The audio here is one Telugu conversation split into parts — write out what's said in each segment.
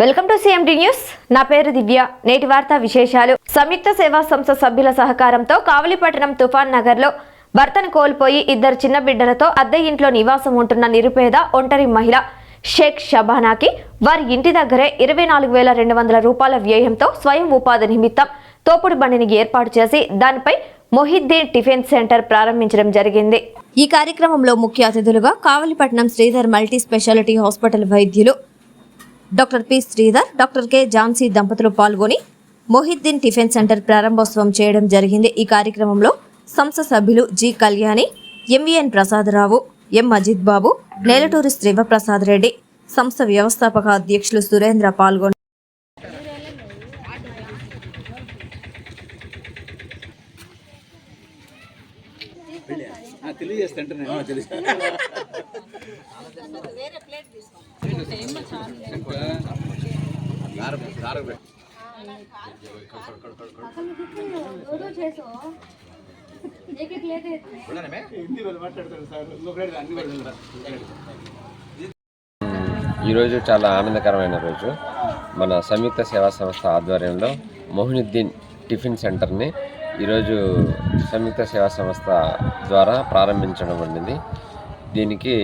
Welcome to CMD news నా పేరు దివ్య. నేటి వార్తా విశేషాలు. సంయుక్త సేవా సంస్థ సభ్యుల సహకారంతో కావలిపట్టణం తుఫాన్ నగర్లో భర్తను కోల్పోయి ఇద్దరు చిన్న బిడ్డలతో అద్దె ఇంట్లో నివాసం ఉంటున్న నిరుపేద ఒంటరి మహిళ షేక్ షబానాకి వారి ఇంటి దగ్గరే ఇరవై నాలుగు వేల రెండు వందల రూపాయల వ్యయంతో స్వయం ఉపాధి నిమిత్తం తోపుడు బండిని ఏర్పాటు చేసి దానిపై మొహిద్దీన్ టిఫిన్ సెంటర్ ప్రారంభించడం జరిగింది. ఈ కార్యక్రమంలో ముఖ్య అతిథులుగా Kavalipatnam Sridhar multi speciality hospital వైద్యులు doctor P Sridhar doctor K Jhansi దంపతులు పాల్గొని మొహిద్దీన్ టిఫిన్ సెంటర్ ప్రారంభోత్సవం చేయడం జరిగింది. ఈ కార్యక్రమంలో సంస్థ సభ్యులు G Kalyani MVN Prasadarao M Ajith Babu Nelaturi Srivaprasad Reddy సంస్థ వ్యవస్థాపక అధ్యక్షులు సురేంద్ర పాల్గొన్నారు తెలియజేస్తుంటే తెలుసు ఈరోజు చాలా ఆనందకరమైన రోజు. మన సంయుక్త సేవా సంస్థ ఆధ్వర్యంలో మొహినుద్దీన్ టిఫిన్ సెంటర్ని ఈరోజు సంయుక్త సేవా సంస్థ ద్వారా ప్రారంభించడం వండింది దీనికి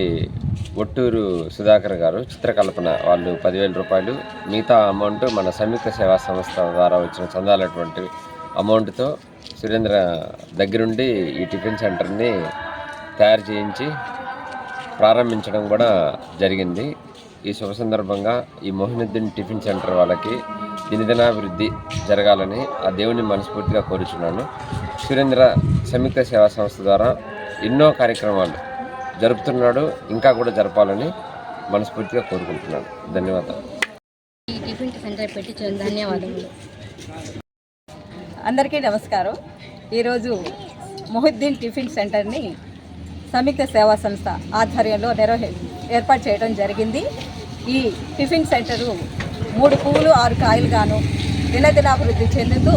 ఒట్టూరు సుధాకర్ గారు చిత్రకల్పన వాళ్ళు పదివేల రూపాయలు మిగతా అమౌంట్ మన సంయుక్త సేవా సంస్థ ద్వారా వచ్చిన చందాలటువంటి అమౌంట్తో సురేంద్ర దగ్గరుండి ఈ టిఫిన్ సెంటర్ని తయారు చేయించి ప్రారంభించడం కూడా జరిగింది. ఈ శుభ సందర్భంగా ఈ మోహినుద్దీన్ టిఫిన్ సెంటర్ వాళ్ళకి దినదినాభివృద్ధి జరగాలని ఆ దేవుని మనస్ఫూర్తిగా కోరుచున్నాను. సురేంద్ర సంయుక్త సేవా సంస్థ ద్వారా ఎన్నో కార్యక్రమాలు జరుపుతున్నాడు ఇంకా కూడా జరపాలని మనస్ఫూర్తిగా కోరుకుంటున్నాను. ధన్యవాదాలు. ఈ టిఫిన్ సెంటర్ పెట్టించిన ధన్యవాదములు. అందరికీ నమస్కారం. ఈరోజు మొహిద్దీన్ టిఫిన్ సెంటర్ని సంయుక్త సేవా సంస్థ ఆధ్వర్యంలో నిర్వహి ఏర్పాటు చేయడం జరిగింది. ఈ టిఫిన్ సెంటరు మూడు పువ్వులు ఆరు కాయలుగాను దినదినాభివృద్ధి చెందుతూ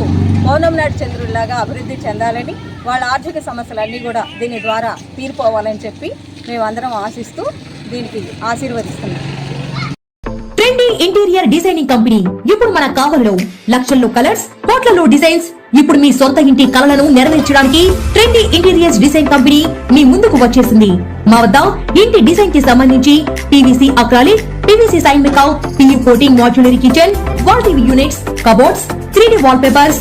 పౌర్ణం నాటి చంద్రుడిలాగా అభివృద్ధి చెందాలని వాళ్ళ ఆర్థిక సమస్యలన్నీ కూడా దీని ద్వారా తీరిపోవాలని చెప్పి మేమందరం ఆశిస్తూ దీనికి ఆశీర్వదిస్తున్నాం. ట్రెండీ ఇంటీరియర్ డిజైనింగ్ కంపెనీ ఇప్పుడు మన కావలిలో లక్షల్లో కలర్స్ కోట్లలో డిజైన్స్ ఇప్పుడు మీ సొంత ఇంటి కలలను నెరవేర్చడానికి ట్రెండీ ఇంటీరియర్స్ డిజైన్ కంపెనీ మీ ముందుకు వచ్చేసింది. మా వద్ద ఇంటి డిజైన్కి సంబంధించి PVC acrylic PVC sign మేకౌట్ PU coating modular kitchen wall TV units cupboards three D wallpapers